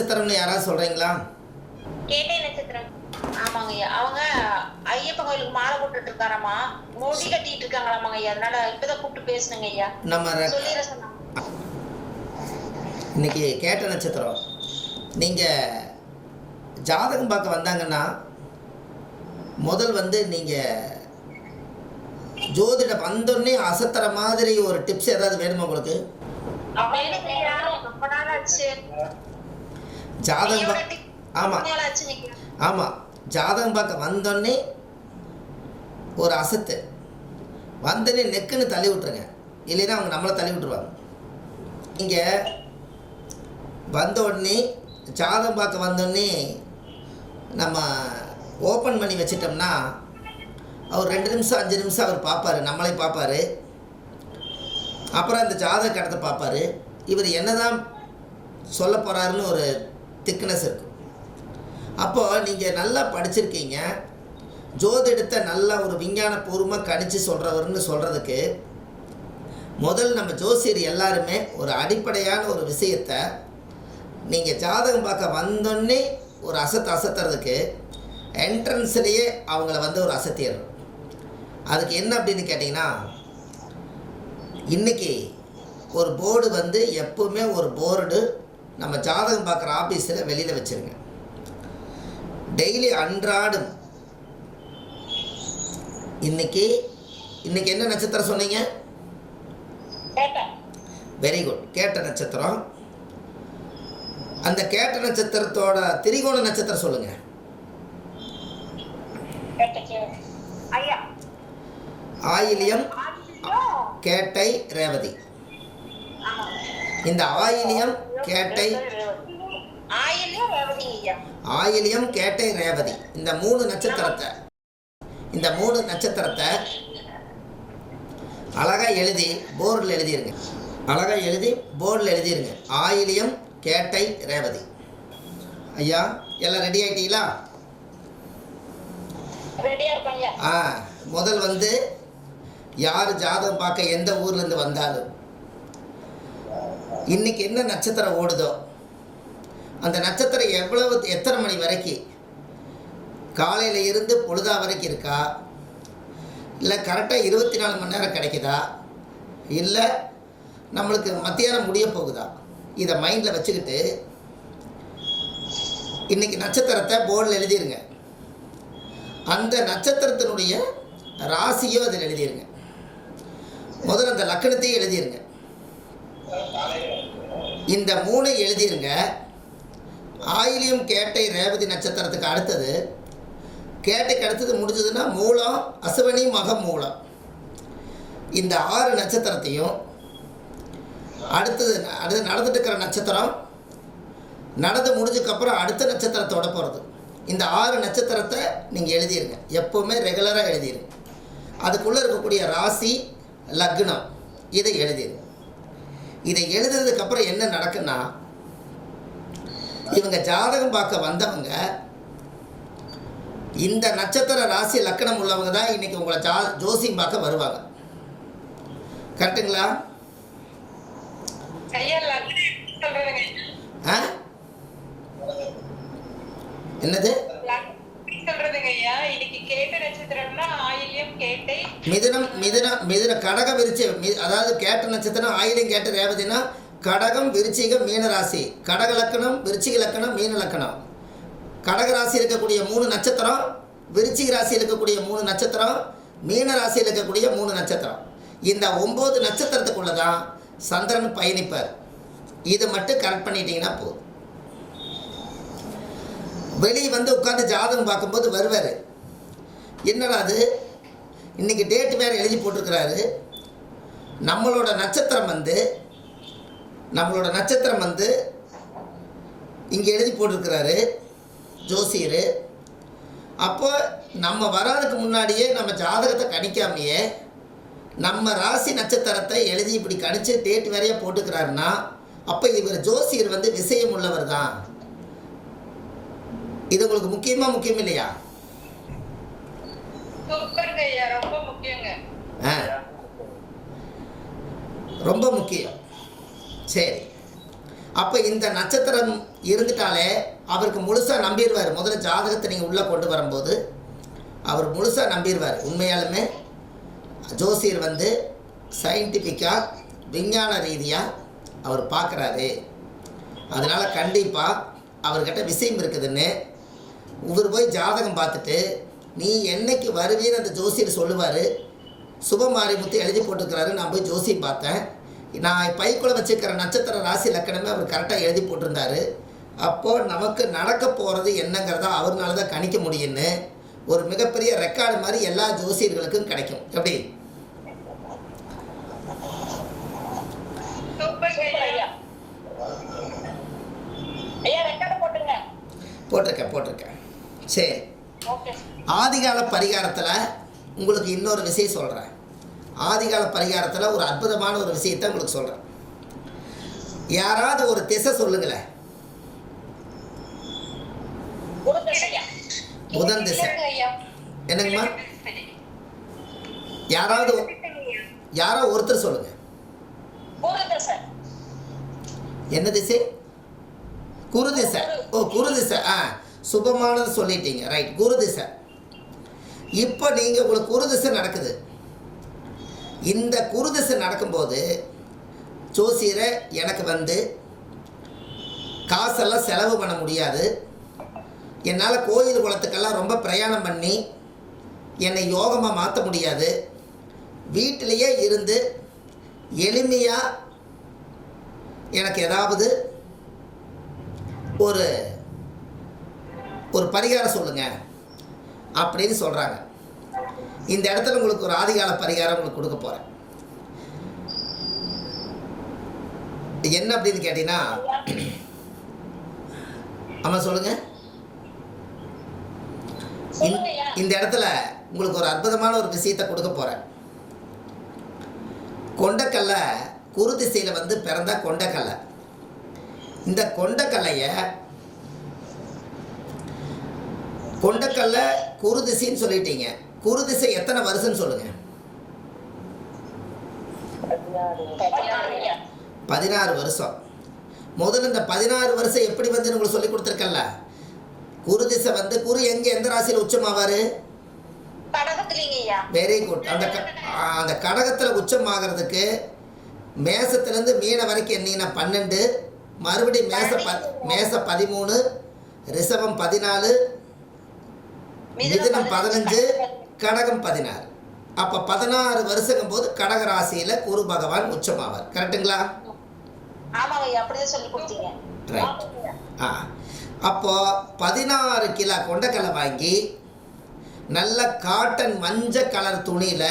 நட்சத்திரம்னு யாராவது சொல்கிறீங்களா கேட்டே நட்சத்திரம். ஆமாங்க ஐயா. அவங்க ஐயப்பன் கோயிலுக்கு மாலை போட்டுட்டு இருக்காராமா முடி கட்டிட்டு இருக்காங்களாமாங்க ஐயா. அதனால இப்பதான் கூப்பிட்டு பேசுனங்க ஐயா. நம்ம ரெ- சொல்லிடுற சொன்னாங்க. இன்னைக்கு கேட்ட நட்சத்திரம் நீங்கள் ஜாதகம் பார்க்க வந்தாங்கன்னா முதல் வந்து நீங்கள் ஜோதிட வந்தோடனே அசத்துற மாதிரி ஒரு டிப்ஸ் ஏதாவது வேணுமா உங்களுக்கு வேணுங்க ஐயா ரொம்ப நாள் ஆச்சு ஜாதகம் ஆமாம் ஆமாம் ஜாதகம் பார்க்க வந்தோடனே ஒரு அசத்து வந்தோடனே நெக்குன்னு தள்ளி விட்டுருங்க. இல்லைன்னா அவங்க நம்மளை தள்ளி விட்டுருவாங்க. நீங்கள் வந்த உடனே ஜாதகம் பார்க்க வந்தோடனே நம்ம ஓப்பன் பண்ணி வச்சிட்டோம்னா அவர் ரெண்டு நிமிஷம் அஞ்சு நிமிஷம் அவர் பார்ப்பாரு. நம்மளே பார்ப்பாரு. அப்புறம் அந்த ஜாதக கடத்தை பார்ப்பாரு. இவர் என்னதான் சொல்ல போகிறாருன்னு ஒரு திக்னஸ் இருக்கும் அப்போது நீங்கள் நல்லா படிச்சிருக்கீங்க. ஜோதிடத்தை நல்லா ஒரு விஞ்ஞானபூர்வமாக கணிச்சு சொல்கிறவர்னு சொல்கிறதுக்கு முதல் நம்ம ஜோசியர் எல்லாருமே ஒரு அடிப்படையான ஒரு விஷயத்தை நீங்கள் ஜாதகம் பார்க்க வந்தோடனே ஒரு அசத்து அசத்துறதுக்கு என்ட்ரன்ஸ்லேயே அவங்கள வந்து ஒரு அசத்திடுறோம். அதுக்கு என்ன அப்படின்னு கேட்டிங்கன்னா இன்றைக்கி ஒரு போர்டு வந்து எப்பவுமே ஒரு போர்டு நம்ம ஜாதகம் பார்க்குற ஆஃபீஸில் வெளியில் வச்சுருங்க. டெய்லி அன்றாடம் இன்னைக்கு இன்னைக்கு என்ன நட்சத்திரம் சொன்னீங்க? வெரி குட் கேட்ட நட்சத்திரம். அந்த கேட்ட நட்சத்திரத்தோட திரிகோண நட்சத்திரம் சொல்லுங்க. ஆயிலியம். கேட்டை ரேவதி. இந்த ஆயிலியம் கேட்டை ஆயிலியம் கேட்டை ரேவதி. இந்த மூணு நட்சத்திரத்தை இந்த மூணு நட்சத்திரத்தை அழகா எழுதி போர்டில் எழுதிருங்க. அழகா எழுதி போர்டில் எழுதிருங்க. ஆயிலியம் கேட்டை ரேவதி. ஐயா எல்லாம் ரெடி ஐயா. ஆ முதல் வந்து யார் ஜாதகம் பார்க்க எந்த ஊர்லேருந்து வந்தாலும் இன்றைக்கி என்ன நட்சத்திரம் ஓடுதோ அந்த நட்சத்திரம் எவ்வளவு எத்தனை மணி வரைக்கும் காலையில் இருந்து பொழுதா வரைக்கும் இருக்கா? இல்லை கரெக்டாக இருபத்தி நாலு மணி நேரம் கிடைக்குதா? இல்லை நம்மளுக்கு மத்தியானம் முடிய போகுதா? இதை மைண்டில் வச்சுக்கிட்டு இன்றைக்கி நட்சத்திரத்தை போர்டில் எழுதிருங்க. அந்த நட்சத்திரத்தினுடைய ராசியோ அதில் எழுதிருங்க. முதல்ல அந்த லக்கணத்தையும் எழுதிருங்க. இந்த மூணை எழுதிருங்க. ஆயிலியம் கேட்டை ரேவதி நட்சத்திரத்துக்கு அடுத்தது. கேட்டைக்கு அடுத்தது முடிஞ்சதுன்னா மூலம் அசுவனி மகம் மூலம். இந்த ஆறு நட்சத்திரத்தையும் அடுத்தது அடுத்து நடந்துட்டு இருக்கிற நட்சத்திரம் நடந்து முடிஞ்சதுக்கப்புறம் அடுத்த நட்சத்திரத்தோட போகிறது இந்த ஆறு நட்சத்திரத்தை நீங்கள் எழுதிருங்க. எப்போவுமே ரெகுலராக எழுதிருங்க. அதுக்குள்ளே இருக்கக்கூடிய ராசி லக்னம் இதை எழுதிடுங்க இதை எழுதுனதுக்கப்புறம் என்ன நடக்குன்னா இவங்க ஜாதகம் பார்க்க வந்தவங்க இந்த நட்சத்திர ராசி லக்கணம் உள்ளவங்க தான் இன்னைக்கு உங்களை ஜா ஜோசியம் பார்க்க வருவாங்க. கரெக்டுங்களா என்னது? மிதுனம் மிதுனம் மிதுன கடக விருச்சி மி அதாவது கேட்ட நட்சத்திரம் ஆயிலையும் கேட்ட ரேவதினா கடகம் விருச்சிகம் மீன ராசி. கடக லக்கணம் விருச்சிக லக்கணம் மீன லக்கணம். கடக ராசி இருக்கக்கூடிய மூணு நட்சத்திரம் விருச்சிக ராசி இருக்கக்கூடிய மூணு நட்சத்திரம் மீன ராசியில் இருக்கக்கூடிய மூணு நட்சத்திரம். இந்த ஒம்பது நட்சத்திரத்துக்குள்ளே தான் சந்திரன் பயணிப்பார். இது மட்டும் கரெக்ட் பண்ணிட்டீங்கன்னா போதும். வெளியே வந்து உட்காந்து ஜாதகம் பார்க்கும்போது வருவார். என்னடா அது? இன்றைக்கி டேட் வேறு எழுதி போட்டிருக்கிறாரு. நம்மளோட நட்சத்திரம் வந்து நம்மளோட நட்சத்திரம் வந்து இங்கே எழுதி போட்டிருக்கிறாரு ஜோசியர். அப்போ நம்ம வராதுக்கு முன்னாடியே நம்ம ஜாதகத்தை கணிக்காமையே நம்ம ராசி நட்சத்திரத்தை எழுதி இப்படி கணிச்சு டேட் வேறையாக போட்டுக்கிறாருன்னா அப்போ இவர் ஜோசியர் வந்து விஷயம் உள்ளவர் தான் இது உங்களுக்கு முக்கியமாக முக்கியம் இல்லையா ரொம்ப முக்கியம். சரி. அப்போ இந்த நட்சத்திரம் இருந்துட்டாலே அவருக்கு முழுசாக நம்பிடுவார். முதல்ல ஜாதகத்தை நீங்கள் உள்ளே கொண்டு வரும்போது அவர் முழுசாக நம்பிடுவார். உண்மையாலுமே ஜோசியர் வந்து சயின்டிஃபிக்காக விஞ்ஞான ரீதியாக அவர் பார்க்குறாரு. அதனால் கண்டிப்பாக அவர்கிட்ட விஷயம் இருக்குதுன்னு இவர் போய் ஜாதகம் பார்த்துட்டு நீ என்னைக்கு வருவீன்னு அந்த ஜோசியர் சொல்லுவார். சுபமாரிமுத்து எழுதி போட்டிருக்கிறாரு. நான் போய் ஜோசியம் பார்த்தேன். நான் பைக்குள்ள வச்சுருக்கிற நட்சத்திர ராசி லக்கணமே அவர் கரெக்டாக எழுதி போட்டிருந்தாரு. அப்போது நமக்கு நடக்க போகிறது என்னங்கிறத அவர்னால தான் கணிக்க முடியும்னு ஒரு மிகப்பெரிய ரெக்கார்டு மாதிரி எல்லா ஜோசியர்களுக்கும் கிடைக்கும். எப்படி? போட்டிருக்கேன் போட்டிருக்கேன். சரி ஆதிகால பரிகாரத்தில் உங்களுக்கு இன்னொரு விஷயம் சொல்கிறேன் ஆதிகால பரிகாரத்தில் ஒரு அற்புதமான ஒரு விஷயத்தை உங்களுக்கு சொல்கிறேன் யாராவது ஒரு திசை சொல்லுங்களேன். புதன் திசை. என்னங்கம்மா? யாராவது யாரோ ஒருத்தர் தசை. என்ன திசை? குரு திசை. ஓ குரு திசை. ஆ. சுபமானது சொல்லிட்டீங்க. ரைட் குரு திசை இப்போ நீங்கள் உங்களுக்கு குரு திசை நடக்குது. இந்த குரு திசை நடக்கும்போது ஜோசியரை எனக்கு வந்து காசெல்லாம் செலவு பண்ண முடியாது. என்னால் கோயில் குளத்துக்கெல்லாம் ரொம்ப பிரயாணம் பண்ணி என்னை யோகமாக மாற்ற முடியாது. வீட்டிலையே இருந்து எளிமையாக எனக்கு ஏதாவது ஒரு ஒரு பரிகாரம் சொல்லுங்க அப்படின்னு சொல்கிறாங்க இந்த இடத்துல உங்களுக்கு ஒரு ஆதிகால பரிகாரம் உங்களுக்கு கொடுக்க போகிறேன் என்ன அப்படின்னு கேட்டீங்கன்னா ஆமாம் சொல்லுங்க. இந்த இடத்துல உங்களுக்கு ஒரு அற்புதமான ஒரு விஷயத்தை கொடுக்க போகிறேன் கொண்டக்கல்ல குரு திசையில் வந்து பிறந்த கொண்டக்கல்லை. இந்த கொண்டக்கல்லையை கொண்டக்கல்ல குரு திசைன்னு சொல்லிட்டீங்க. குரு திசை எத்தனை வருஷம்னு சொல்லுங்க. பதினாறு வருஷம். முதல்ல இந்த பதினாறு வருஷம் எப்படி வந்து உங்களுக்கு சொல்லி கொடுத்துருக்கல்ல குரு திசை வந்து குரு எங்கே எந்த ராசியில் உச்சமாவார்? கடகத்துலீங்க வெரி குட் அந்த க அந்த கடகத்தில் உச்சமாகிறதுக்கு மேசத்துலேருந்து மீன வரைக்கும் என்னீங்கன்னா பன்னெண்டு மறுபடியும் மேச ப மேச பதிமூணு ரிஷபம் பதினாலு மிதுனம் பதினஞ்சு கடகம் பதினாறு. அப்போ பதினாறு வருஷங்கும் போது கடக ராசியில் குரு பகவான் உச்சமாவார். கரெக்டுங்களா ரைட் ஆ. அப்போது பதினாறு கிலோ கொண்டக்கடலை வாங்கி நல்ல காட்டன் மஞ்சள் கலர் துணியில்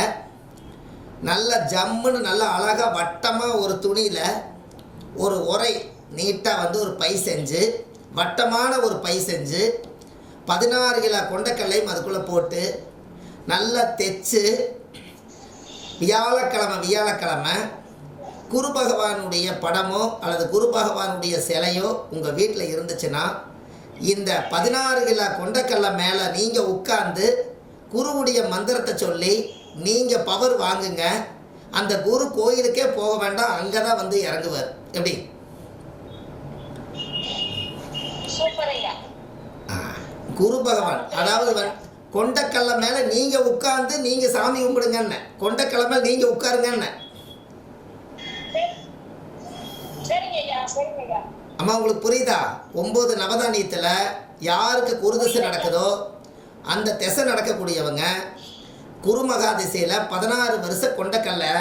நல்ல ஜம்முன்னு நல்ல அழகாக வட்டமாக ஒரு துணியில் ஒரு உரை நீட்டாக வந்து ஒரு பை செஞ்சு வட்டமான ஒரு பை செஞ்சு பதினாறு கிலோ கொண்டக்கல்லையும் அதுக்குள்ளே போட்டு நல்லா தைச்சு வியாழக்கிழமை வியாழக்கிழமை குரு பகவானுடைய படமோ அல்லது குரு பகவானுடைய சிலையோ உங்கள் வீட்டில் இருந்துச்சுன்னா இந்த பதினாறு கிலோ கொண்டக்கல்ல மேலே நீங்கள் உட்கார்ந்து குருவுடைய மந்திரத்தை சொல்லி நீங்கள் பவர் வாங்குங்க. அந்த குரு கோயிலுக்கே போக வேண்டாம் அங்கே தான் வந்து இறங்குவார். எப்படி? சூப்பர் ஐயா. குரு பகவான். அதாவது கொண்டக்கல்ல மேலே நீங்கள் உட்கார்ந்து நீங்கள் சாமி கும்பிடுங்கன்னு. கொண்டக்கல்ல மேலே நீங்கள் ஐயா அம்மா உங்களுக்கு புரியுதா? ஒம்பது நவதானியத்தில் யாருக்கு குருதிசை நடக்குதோ அந்த திசை நடக்கக்கூடியவங்க குருமகா திசையில் பதினாறு வருஷம் கொண்டக்கல்லை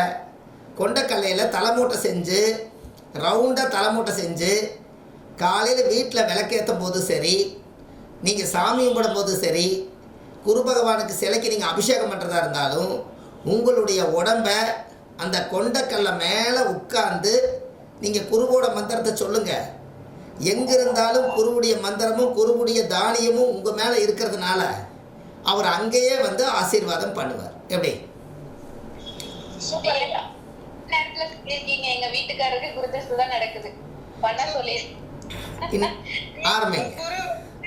கொண்டக்கல்லையில் தலைமூட்டை செஞ்சு ரவுண்டாக தலைமூட்டை செஞ்சு காலையில் வீட்டில் விளக்கேற்றும் போது சரி நீங்கள் சாமி கும்பிடும் போது சரி குரு பகவானுக்கு சிலைக்கு நீங்கள் அபிஷேகம் பண்ணுறதா இருந்தாலும் உங்களுடைய உடம்ப அந்த கொண்டக்கல்லை மேலே உட்கார்ந்து நீங்கள் குருவோட மந்திரத்தை சொல்லுங்கள் எங்கே இருந்தாலும் குருவுடைய மந்திரமும் குருவுடைய தானியமும் உங்கள் மேலே இருக்கிறதுனால அவர் அங்கேயே வந்து ஆசீர்வாதம் பண்ணுவார். எப்படி? எங்க வீட்டுக்காரருக்கு குருதசை தான் நடக்குது. பண்ண சொல்லி ஆரம்பிங்க.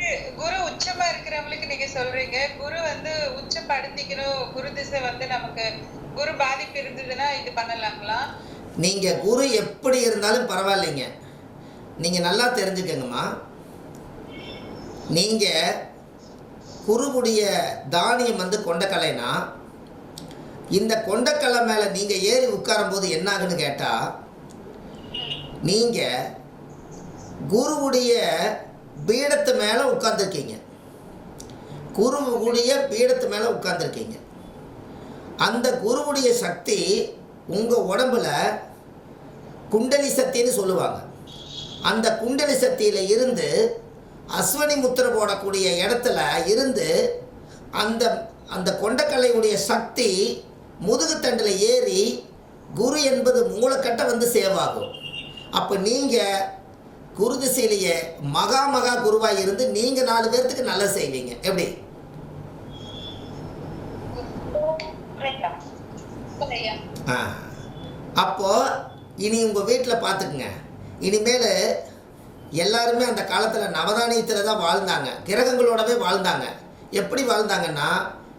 குரு குரு உச்சமா இருக்கிறவங்களுக்கு நீங்க சொல்றீங்க. குரு வந்து உச்சப்படுத்திக்கணும். குரு திசை வந்து நமக்கு குரு பாதிப்பு இருந்ததுன்னா இது பண்ணலாங்களா? நீங்கள் குரு எப்படி இருந்தாலும் பரவாயில்லைங்க. நீங்கள் நல்லா தெரிஞ்சுக்கங்கம்மா. நீங்கள் குருவுடைய தானியம் வந்து கொண்டக்கலைனா இந்த கொண்டக்கலை மேலே நீங்கள் ஏறி உட்காரும்போது என்ன ஆகுன்னு கேட்டால் நீங்கள் குருவுடைய பீடத்து மேலே உட்காந்துருக்கீங்க குருவுடைய பீடத்து மேலே உட்காந்துருக்கீங்க அந்த குருவுடைய சக்தி உங்கள் உடம்புல குண்டலி சக்தின்னு சொல்லுவாங்க. அந்த குண்டலி சக்தியில் இருந்து அஸ்வனி முத்திரை போடக்கூடிய இடத்துல இருந்து அந்த அந்த கொண்டக்கலையுடைய சக்தி முதுகுத்தண்டில் ஏறி குரு என்பது மூளைக்கட்டை வந்து சேவாகும். அப்போ நீங்கள் குரு திசையிலேயே மகா மகா குருவாக இருந்து நீங்கள் நாலு பேர்த்துக்கு நல்லா செய்வீங்க. எப்படி? ஆ. அப்போது இனி உங்கள் வீட்டில் பார்த்துக்குங்க இனிமேல் எல்லாருமே அந்த காலத்தில் நவதானியத்தில் தான் வாழ்ந்தாங்க. கிரகங்களோடவே வாழ்ந்தாங்க. எப்படி வாழ்ந்தாங்கன்னா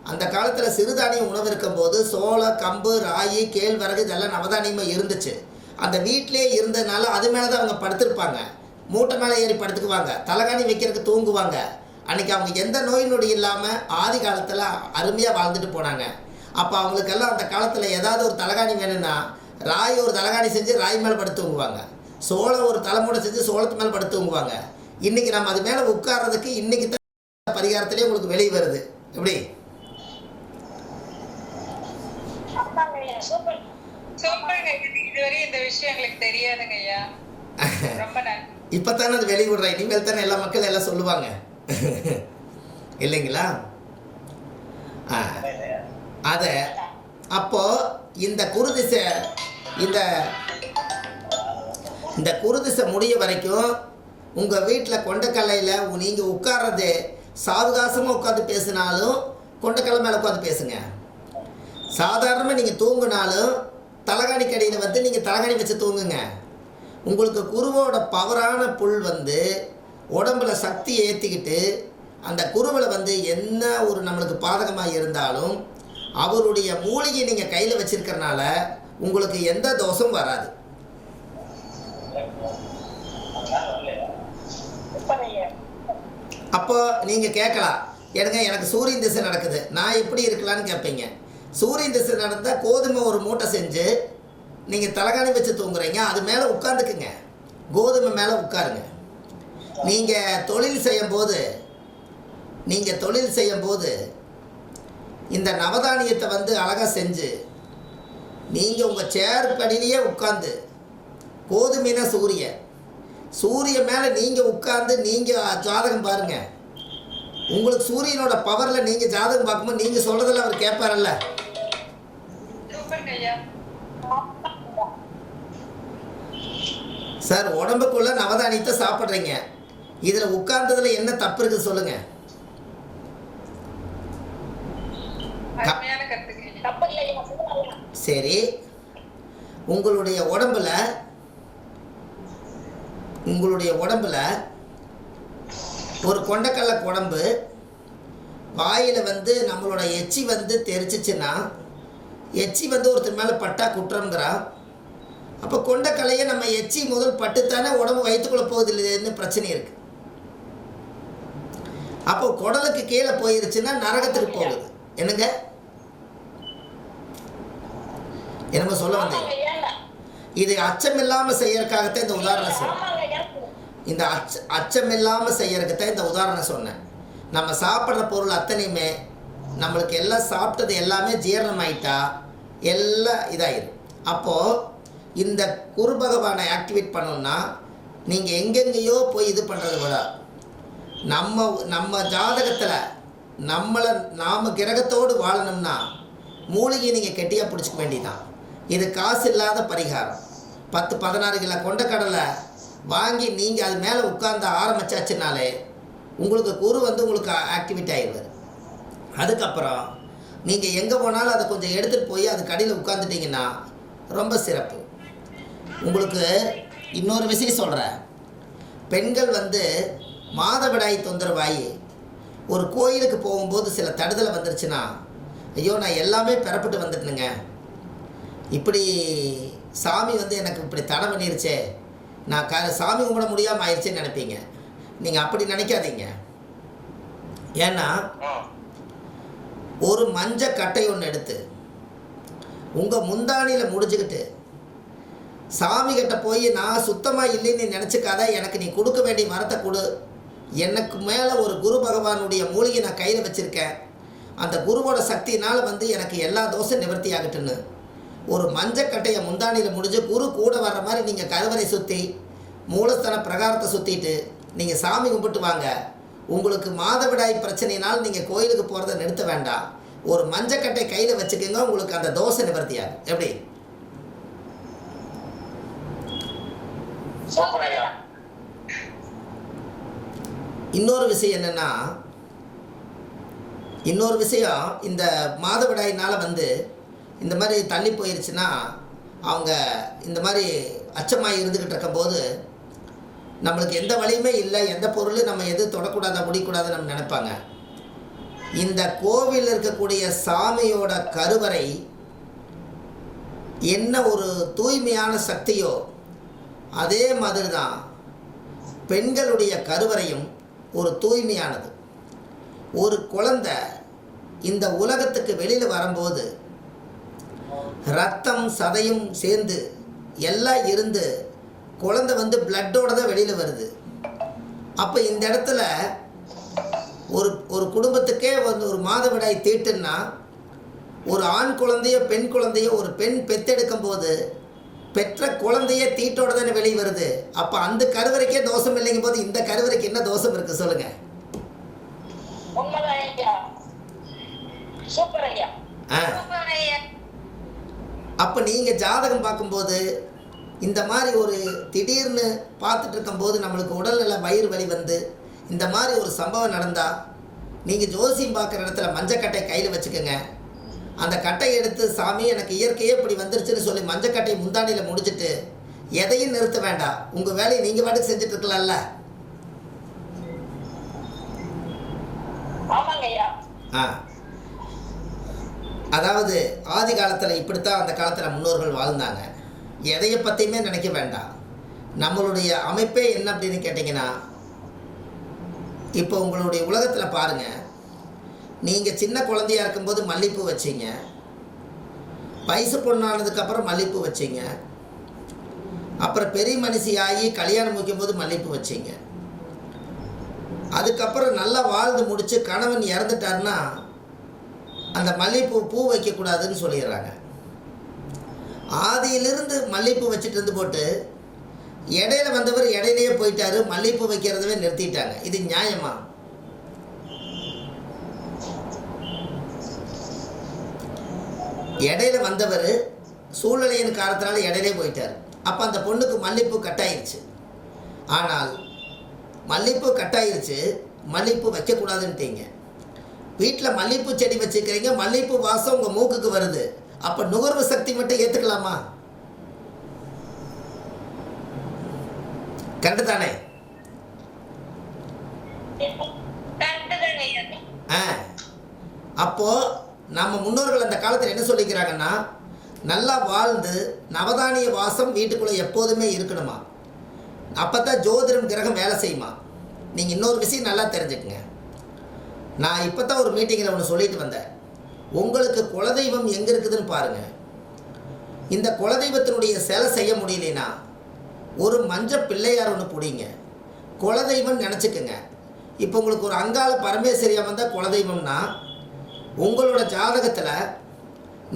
அந்த காலத்தில் சிறுதானிய உணவு இருக்கும்போது சோளம் கம்பு ராகி கேழ்வரகு இதெல்லாம் நவதானியமாக இருந்துச்சு. அந்த வீட்டிலே இருந்ததுனால அது மேலே தான் அவங்க படுத்திருப்பாங்க. மூட்டை மேலே ஏறி படுத்துக்குவாங்க. தலைகாணி வைக்கிறதுக்கு தூங்குவாங்க. அன்றைக்கி அவங்க எந்த நோய் நொடி இல்லாமல் ஆதி காலத்தில் அருமையாக வாழ்ந்துட்டு போனாங்க. அப்போ அவங்களுக்கெல்லாம் அந்த காலத்தில் ஏதாவது ஒரு தலைகாணி வேணும்னா ராய் ஒரு தலைகாணி செஞ்சு ராய் மேலே படுத்து தூங்குவாங்க. சோளம் ஒரு தலைமுறை செஞ்சு சோளத்து மேலே படுத்து தூங்குவாங்க. இன்றைக்கி நம்ம அது மேலே உட்கார்றதுக்கு இன்றைக்கி தான் பரிகாரத்திலே உங்களுக்கு வெளியே வருது. எப்படி? சூப்பர். சூப்பருங்க இதுவரை இந்த விஷயம் எங்களுக்கு தெரியாதுங்க ஐயா. ரொம்ப நன்றி. இப்போ தானே அது வெளியிடுறேன் இனிமேல் தானே எல்லா மக்கள் எல்லாம் சொல்லுவாங்க. இல்லைங்களா? அதை அப்போ இந்த குருதிசை இந்த இந்த குருதிசை முடிய வரைக்கும் உங்கள் வீட்டில் கொண்டக்கல்லையில் நீங்கள் உட்கார்றது சாவகாசமாக உட்காந்து பேசினாலும் கொண்டக்கல்லை மேலே உட்காந்து பேசுங்க. சாதாரணமாக நீங்கள் தூங்குனாலும் தலகாணி கடையில் வந்து நீங்கள் தலகாணி வச்சு தூங்குங்க. உங்களுக்கு குருவோட பவரான புல் வந்து உடம்புல சக்தி ஏற்றிக்கிட்டு அந்த குருவில் வந்து என்ன ஒரு நம்மளுக்கு பாதகமாக இருந்தாலும் அவருடைய மூலிகை நீங்கள் கையில் வச்சிருக்கறனால உங்களுக்கு எந்த தோஷம் வராது. அப்போ நீங்கள் கேட்கலாம். எனக்கு எனக்கு சூரியன் திசை நடக்குது. நான் எப்படி இருக்கலான்னு கேட்பீங்க. சூரியன் திசை நடந்தால் கோதுமை ஒரு மூட்டை செஞ்சு நீங்கள் தலைகாணி வச்சு தூங்குறீங்க அது மேலே உட்காந்துக்குங்க கோதுமை மேலே உட்காருங்க. நீங்கள் தொழில் செய்யும்போது நீங்கள் தொழில் செய்யும்போது இந்த நவதானியத்தை வந்து அழகாக செஞ்சு நீங்கள் உங்கள் சேர் படியிலேயே உட்காந்து கோதுமைனா சூரியன் சூரியன் மேலே நீங்கள் உட்காந்து நீங்கள் ஜாதகம் பாருங்கள் உங்களுக்கு சூரியனோட பவரில் நீங்கள் ஜாதகம் பார்க்கும்போது நீங்கள் சொல்கிறதில் அவர் கேட்பாரல்ல சூப்பருங்க ஐயா சார் உடம்புக்குள்ள நவதானியத்தை சாப்பிட்றீங்க. இதில் உட்கார்ந்ததுல என்ன தப்பு இருக்குது சொல்லுங்கள் சரி. உங்களுடைய உடம்புல உங்களுடைய உடம்புல ஒரு கொண்டக்கடலை குழம்பு வாயில் வந்து நம்மளோட எச்சி வந்து தெரிச்சிச்சுன்னா எச்சி வந்து ஒருத்தர் மேலே பட்டா குற்றம்ங்கிறா அப்போ கொண்டக்கலையை நம்ம எச்சி முதல் பட்டுத்தானே உடம்பு வயிற்றுக்குள்ளே போகுது இல்லைன்னு பிரச்சனை இருக்குது அப்போ குடலுக்கு கீழே போயிருச்சுன்னா நரகத்துக்கு போகுது. என்னங்க? என்னமோ சொல்ல வந்தீங்க. இது அச்சம் இல்லாமல் செய்யறதுக்காகத்தான் இந்த உதாரணம் சொன்னேன். இந்த அச்ச அச்சம் இல்லாமல் செய்யறதுக்கு தான் இந்த உதாரணம் சொன்னேன். நம்ம சாப்பிட்ற பொருள் அத்தனையுமே நம்மளுக்கு எல்லாம் சாப்பிட்டது எல்லாமே ஜீரணமாயிட்டா எல்லாம் இதாயிரும். அப்போது இந்த குரு பகவானை ஆக்டிவேட் பண்ணணும்னா நீங்கள் எங்கெங்கேயோ போய் இது பண்ணுறது விட நம்ம நம்ம ஜாதகத்தில் நம்மளை நாம் கிரகத்தோடு வாழணும்னா மூலிகையை நீங்கள் கெட்டியாக பிடிச்சிக்க வேண்டியதான் இது காசு இல்லாத பரிகாரம். பத்து பதினாறு கிலோ கொண்ட கடலை வாங்கி நீங்கள் அது மேலே உட்கார்ந்து ஆரம்பிச்சாச்சுனாலே உங்களுக்கு குரு வந்து உங்களுக்கு ஆக்டிவேட் ஆகிடுவார் அதுக்கப்புறம் நீங்கள் எங்கே போனாலும் அதை கொஞ்சம் எடுத்துகிட்டு போய் அது கடையில் உட்காந்துட்டிங்கன்னா ரொம்ப சிறப்பு. உங்களுக்கு இன்னொரு விஷயம் சொல்கிறேன் பெண்கள் வந்து மாதவிடாய் தொந்தரவாகி ஒரு கோயிலுக்கு போகும்போது சில தடுதலை வந்துருச்சுன்னா ஐயோ நான் எல்லாமே பெறப்பட்டு வந்துட்டேனுங்க. இப்படி சாமி வந்து எனக்கு இப்படி தடை பண்ணிருச்சே. நான் க சாமி கும்பிட முடியாமல் ஆயிடுச்சுன்னு நினைப்பீங்க. நீங்கள் அப்படி நினைக்காதீங்க. ஏன்னா ஒரு மஞ்ச கட்டை ஒன்று எடுத்து உங்கள் முந்தானியில் முடிச்சுக்கிட்டு சாமி கிட்ட போய் நான் சுத்தமாக இல்லைன்னு நினச்சிக்காத எனக்கு நீ கொடுக்க வேண்டிய மரத்தை கொடு. எனக்கு மேலே ஒரு குரு பகவானுடைய மூலிகை நான் கையில் வச்சுருக்கேன். அந்த குருவோட சக்தினால் வந்து எனக்கு எல்லா தோசையும் நிவர்த்தி ஆகட்டுன்னு ஒரு மஞ்சக்கட்டையை முந்தானியில் முடிஞ்சு குரு கூட வர்ற மாதிரி நீங்கள் கருவறை சுற்றி மூலஸ்தன பிரகாரத்தை சுற்றிட்டு நீங்கள் சாமி கும்பிட்டு வாங்க. உங்களுக்கு மாதவிடாய் பிரச்சனையினால் நீங்கள் கோயிலுக்கு போகிறத நிறுத்த வேண்டாம். ஒரு மஞ்சக்கட்டை கையில் வச்சுக்கோங்க உங்களுக்கு அந்த தோசை நிவர்த்தியாகும் எப்படி? சூப்பர் ஐயா இன்னொரு விஷயம் என்னென்னா இன்னொரு விஷயம் இந்த மாதவிடாயினால் வந்து இந்த மாதிரி தள்ளி போயிருச்சுன்னா அவங்க இந்த மாதிரி அச்சமாக இருந்துக்கிட்டு இருக்கும்போது நம்மளுக்கு எந்த வழியுமே இல்லை எந்த பொருளும் நம்ம எது தொடக்கூடாதா முடிக்கூடாதுன்னு நம்ம நினைப்பாங்க. இந்த கோவில் இருக்கக்கூடிய சாமியோட கருவறை என்ன ஒரு தூய்மையான சக்தியோ அதே மாதிரி தான் பெண்களுடைய கருவறையும் ஒரு தூய்மையானது. ஒரு குழந்தை இந்த உலகத்துக்கு வெளியில் வரும்போது ரத்தம் சதையும் சேர்ந்து எல்லாம் இருந்து குழந்தை வந்து பிளட்டோட தான் வெளியில் வருது. அப்போ இந்த இடத்துல ஒரு ஒரு குடும்பத்துக்கே வந்து ஒரு மாதவிடாய் தீட்டுன்னா ஒரு ஆண் குழந்தையோ பெண் குழந்தையோ ஒரு பெண் பெத்தெடுக்கும் போது பெற்ற குழந்தையே தீட்டோட தானே வெளியே வருது. அப்போ அந்த கருவறைக்கே தோஷம் இல்லைங்கும் போது இந்த கருவறைக்கு என்ன தோஷம் சூப்பர் ஐயா அப்போ நீங்கள் ஜாதகம் பார்க்கும்போது இந்த மாதிரி ஒரு திடீர்னு பார்த்துட்டு இருக்கும்போது நம்மளுக்கு உடல்நல வயிறு வலி வந்து இந்த மாதிரி ஒரு சம்பவம் நடந்தால் நீங்கள் ஜோசியம் பார்க்குற இடத்துல மஞ்சக்கட்டை கையில் வச்சுக்கோங்க. அந்த கட்டையை எடுத்து சாமி எனக்கு இயற்கையே இப்படி வந்துருச்சுன்னு சொல்லி மஞ்சக்கட்டை முந்தானியில் முடிச்சிட்டு எதையும் நிறுத்த வேண்டாம். உங்கள் வேலையை நீங்கள் பாட்டுக்கு செஞ்சுட்டு இருக்கலாம்ல? ஆ. அதாவது ஆதி காலத்தில் இப்படித்தான் அந்த காலத்தில் முன்னோர்கள் வாழ்ந்தாங்க. எதையை பற்றியுமே நினைக்க வேண்டாம். நம்மளுடைய அமைப்பே என்ன அப்படின்னு கேட்டிங்கன்னா இப்போ உங்களுடைய உலகத்தில் பாருங்கள் நீங்கள் சின்ன குழந்தையா இருக்கும்போது மல்லிப்பூ வச்சீங்க. வயசு பொண்ணானதுக்கப்புறம் மல்லிப்பூ வச்சீங்க. அப்புறம் பெரிய மனுஷி ஆகி கல்யாணம் முடிக்கும்போது மல்லிப்பூ வச்சீங்க. அதுக்கப்புறம் நல்லா வாழ்ந்து முடிச்சு கணவன் இறந்துட்டாருன்னா அந்த மல்லிகைப்பூ பூ வைக்கக்கூடாதுன்னு சொல்லிடுறாங்க. ஆதியிலிருந்து மல்லிகைப்பூ வச்சுட்டு இருந்து போட்டு இடையில வந்தவர் இடையிலேயே போயிட்டாரு. மல்லிகைப்பூ வைக்கிறதவே நிறுத்திட்டாங்க. இது நியாயமா? இடையில வந்தவர் சூழ்நிலையின் காரணத்தினால இடையிலே போயிட்டார். அப்போ அந்த பொண்ணுக்கு மல்லிகைப்பூ கட்டாயிருச்சு. ஆனால் மல்லிகைப்பூ கட்டாயிருச்சு மல்லிகைப்பூ வைக்கக்கூடாதுன்ட்டீங்க. வீட்டில் மல்லிகைப்பூ செடி வச்சுக்கிறீங்க மல்லிகைப்பூ வாசம் உங்கள் மூக்குக்கு வருது. அப்போ நுகர்வு சக்தி மட்டும் ஏற்றுக்கலாமா கரெக்டு தானே? ஆ. அப்போது நம்ம முன்னோர்கள் அந்த காலத்தில் என்ன சொல்லிக்கிறாங்கன்னா நல்லா வாழ்ந்து நவதானிய வாசம் வீட்டுக்குள்ளே எப்போதுமே இருக்கணுமா? அப்போ தான் ஜோதிடம் கிரகம் வேலை செய்யுமா? நீங்கள் இன்னொரு விஷயம் நல்லா தெரிஞ்சுக்கங்க. நான் இப்போ தான் ஒரு மீட்டிங்கில் ஒன்று சொல்லிட்டு வந்தேன். உங்களுக்கு குலதெய்வம் எங்கே இருக்குதுன்னு பாருங்கள் இந்த குலதெய்வத்தினுடைய சிலை செய்ய முடியலனா ஒரு மஞ்ச பிள்ளையார் ஒன்று பிடிங்க. குலதெய்வம் நினச்சிக்கோங்க. இப்போ உங்களுக்கு ஒரு அங்காள பரமேஸ்வரியாக வந்தால் குலதெய்வம்னா உங்களோட ஜாதகத்தில்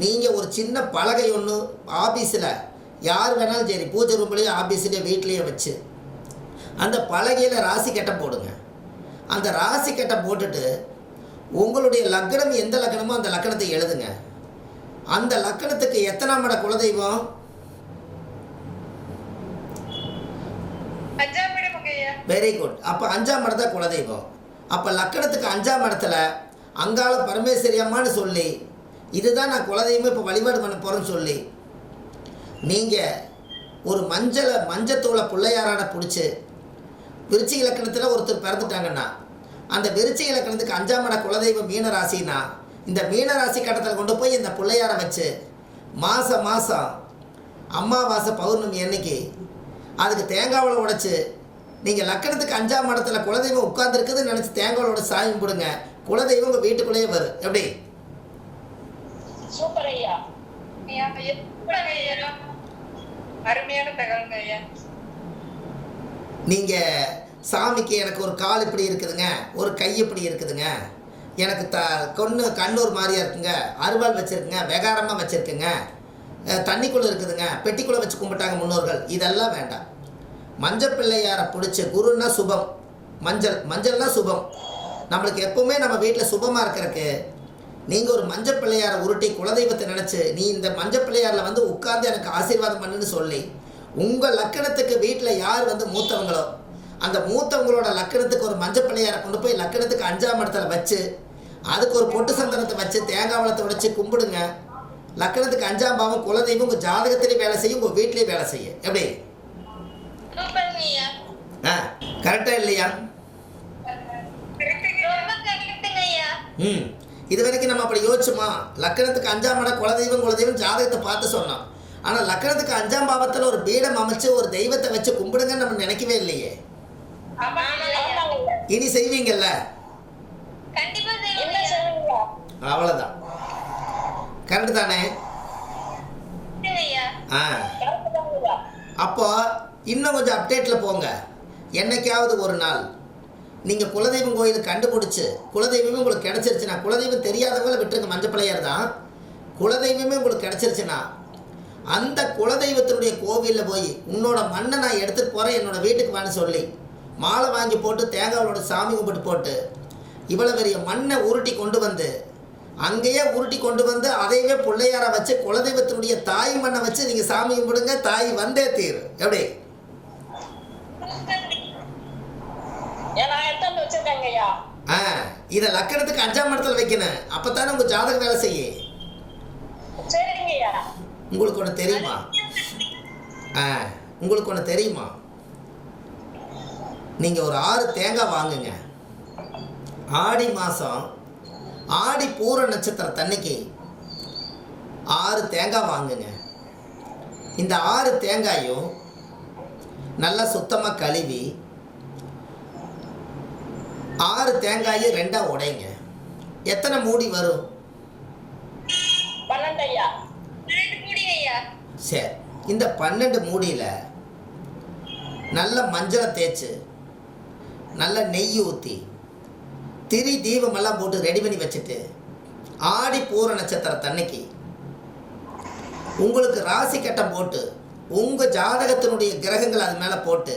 நீங்கள் ஒரு சின்ன பலகை ஒன்று ஆஃபீஸில் யார் வேணாலும் சரி பூஜை ரூம்லேயோ ஆஃபீஸ்லேயோ வீட்லேயோ வச்சு அந்த பலகையில் ராசி கட்டை போடுங்க. அந்த ராசி கட்டை போட்டுட்டு உங்களுடைய லக்கணம் எந்த லக்கணமோ அந்த லக்கணத்தை எழுதுங்க. அந்த லக்கணத்துக்கு எத்தனாம் இட குலதெய்வம்? வெரி குட் அப்போ அஞ்சாம் இடம் தான் குலதெய்வம். அப்போ லக்கணத்துக்கு அஞ்சாம் இடத்துல அங்காள பரமேஸ்வரி அம்மான்னு சொல்லி இதுதான் நான் குலதெய்வம் இப்போ வழிபாடு பண்ண போகிறேன்னு சொல்லி நீங்கள் ஒரு மஞ்சளை மஞ்சத்தூளை பிள்ளையாரான பிடிச்சி விருச்சி இலக்கணத்தில் ஒருத்தர் பிறந்துட்டாங்கன்னா அந்த விருச்சி இலக்கணத்துக்கு அஞ்சாம் இட குலதெய்வம் மீன ராசினா இந்த மீன ராசி கட்டத்தில் கொண்டு போய் இந்த பிள்ளையாரை வச்சு மாதம் மாதம் அம்மாவாசை பௌர்ணமி அன்னைக்கு அதுக்கு தேங்காவில் உடைச்சி நீங்கள் லக்கணத்துக்கு அஞ்சாம் இடத்துல குலதெய்வம் உட்காந்துருக்குதுன்னு நினச்சி தேங்காவில் உடைச்சு சாமி கும்பிடுங்க குலதெய்வம் உங்கள் வீட்டுக்குள்ளேயே வரும் எப்படி? சூப்பர் ஐயா. அருமையான தகவலுங்க ஐயா. நீங்கள் சாமிக்கு எனக்கு ஒரு கால் இப்படி இருக்குதுங்க. ஒரு கை இப்படி இருக்குதுங்க. எனக்கு த கொன்று கண்ணூர் மாதிரியா இருக்குங்க. அருவாள் வச்சுருக்குங்க. வெகாரமாக வச்சுருக்குங்க. தண்ணிக்குள்ளே இருக்குதுங்க. பெட்டிக்குள்ளே வச்சு கும்பிட்டாங்க முன்னோர்கள். இதெல்லாம் வேண்டாம். மஞ்சள் பிள்ளையாரை பிடிச்சி குருன்னா சுபம். மஞ்சள் மஞ்சள்னா சுபம். நம்மளுக்கு எப்பவுமே நம்ம வீட்டில் சுபமாக இருக்கிறதுக்கு நீங்கள் ஒரு மஞ்சள் பிள்ளையாரை உருட்டி குலதெய்வத்தை நினச்சி நீ இந்த மஞ்சள் பிள்ளையாரில் வந்து உட்கார்ந்து எனக்கு ஆசீர்வாதம் பண்ணுன்னு சொல்லி உங்கள் லக்கணத்துக்கு வீட்டில் யார் வந்து மூத்தவங்களோ அந்த மூத்தவங்களோட லக்கணத்துக்கு ஒரு மஞ்சள் பிள்ளையாரை கொண்டு போய் லக்கணத்துக்கு அஞ்சாம் இடத்துல வச்சு அதுக்கு ஒரு பொட்டு சந்தனத்தை வச்சு தேங்காய் வளத்தை உடைச்சு கும்பிடுங்க. லக்கணத்துக்கு அஞ்சாம் பாவம் குலதெய்வம் உங்கள் ஜாதகத்திலையும் வேலை செய்யும் உங்கள் வீட்லேயும் வேலை செய்யும். எப்படி? ஆ கரெக்டாக இல்லையா ரொம்ப கரெக்டுங்க ஐயா ம். இது வரைக்கும் நம்ம அப்படி யோசிச்சுமா? லக்கணத்துக்கு அஞ்சாம் இடம் குலதெய்வம் குலதெய்வம் ஜாதகத்தை பார்த்து சொன்னோம் ஆனால் லக்கணத்துக்கு அஞ்சாம் பாவத்தில் ஒரு பீடம் அமைச்சு ஒரு தெய்வத்தை வச்சு கும்பிடுங்கன்னு நம்ம நினைக்கவே இல்லையே. இனி செய்வீங்கல்ல? கண்டிப்பா செய்வோங்க? அவ்வளோதான் கரெக்டு தானே? ஐயா ஆ. அப்போ இன்னும் கொஞ்சம் அப்டேட்டில் போங்க. என்னைக்காவது ஒரு நாள். நீங்கள் குலதெய்வம் கோயில் கண்டுபிடிச்சி குலதெய்வமே உங்களுக்கு கிடச்சிருச்சுன்னா குலதெய்வம் தெரியாதவங்கள விட்டுருங்க மஞ்சள் பிள்ளையார் தான். குலதெய்வமே உங்களுக்கு கிடச்சிருச்சுன்னா அந்த குலதெய்வத்தினுடைய கோவிலில் போய் உன்னோட மண்ணை நான் எடுத்துகிட்டு போகிறேன் என்னோட வீட்டுக்கு வான்னு சொல்லி மாலை வாங்கி போட்டு தேங்காவோட சாமி கும்பிட்டு போட்டு இவ்வளோ பெரிய மண்ணை உருட்டி கொண்டு வந்து அங்கேயே உருட்டி கொண்டு வந்து அதையவே பிள்ளையாரை வச்சு குலதெய்வத்தினுடைய தாய் மண்ணை வச்சு நீங்கள் சாமி கும்பிடுங்க தாய் வந்தே தீர் எப்படி? நான் எடுத்து வந்து வச்சிருக்கேங்க ஐயா ஆ இதை லக்கணத்துக்கு அஞ்சாம் இடத்துல வைக்கணும். அப்போ தானே உங்கள் ஜாதகம் வேலை செய்யும் ஐயா உங்களுக்கு ஒன்று தெரியுமா? ஆ உங்களுக்கு ஒன்று தெரியுமா? நீங்கள் ஒரு ஆறு தேங்காய் வாங்குங்க. ஆடி மாதம் ஆடி பூர நட்சத்திரத்தன்னைக்கு ஆறு தேங்காய் வாங்குங்க. இந்த ஆறு தேங்காயும் நல்லா சுத்தமாக கழுவி ஆறு தேங்காயும் ரெண்டாக உடைங்க. எத்தனை மூடி வரும்? சரி இந்த பன்னெண்டு மூடியில் நல்ல மஞ்சளை தேய்ச்சி நல்ல நெய் ஊற்றி திரி தீபமெல்லாம் போட்டு ரெடி பண்ணி வச்சுட்டு ஆடி பூர நட்சத்திரத்தன்னைக்கு உங்களுக்கு ராசி கட்டம் போட்டு உங்கள் ஜாதகத்தினுடைய கிரகங்கள் அது மேலே போட்டு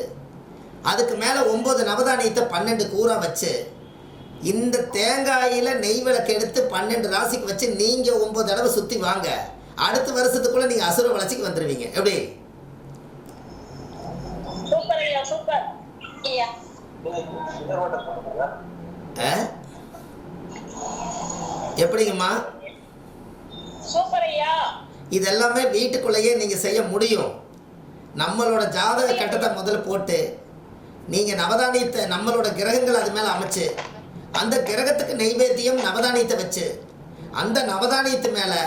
அதுக்கு மேலே ஒம்பது நவதானியத்தை பன்னெண்டு கூறா வச்சு இந்த தேங்காயில் நெய் விளக்கு எடுத்து பன்னெண்டு ராசிக்கு வச்சு நீங்கள் ஒம்பது தடவை சுற்றி வாங்க. அடுத்த வருஷத்துக்குள்ளே நீங்கள் அசுர வளர்ச்சிக்கு வந்துடுவீங்க எப்படி? எப்படிங்கம்மா? இதெல்லாமே வீட்டுக்குள்ளேயே நீங்கள் செய்ய முடியும். நம்மளோட ஜாதக கட்டத்தை முதல்ல போட்டு நீங்கள் நவதானியத்தை நம்மளோட கிரகங்கள் அது மேலே அமைச்சு அந்த கிரகத்துக்கு நெய்வேத்தியம் நவதானியத்தை வச்சு அந்த நவதானியத்து மேலே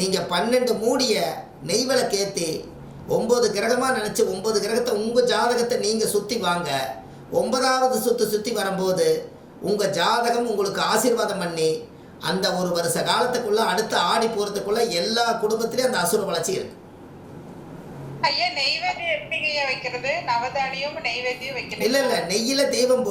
நீங்கள் பன்னெண்டு மூடிய நெய் விளக்கேற்றி ஒம்பது கிரகமாக நினச்சி ஒம்பது கிரகத்தை உங்கள் ஜாதகத்தை நீங்கள் சுற்றி வாங்க. ஒன்பதாவது சுற்று சுற்றி வரும்போது உங்கள் ஜாதகம் உங்களுக்கு ஆசீர்வாதம் பண்ணி அந்த ஒரு வருஷ காலத்துக்குள்ளே அடுத்த ஆடி போகிறதுக்குள்ளே எல்லா குடும்பத்திலையும் அந்த அசுர வளர்ச்சி இருக்கு. ஐயா நெய்வேத்தியம் எப்படிங்க ஐயா வைக்கிறது? நவதானியம் நெய்வேத்தியம் வைக்கணும்? இல்ல இல்ல. நெய்யில தெய்வம்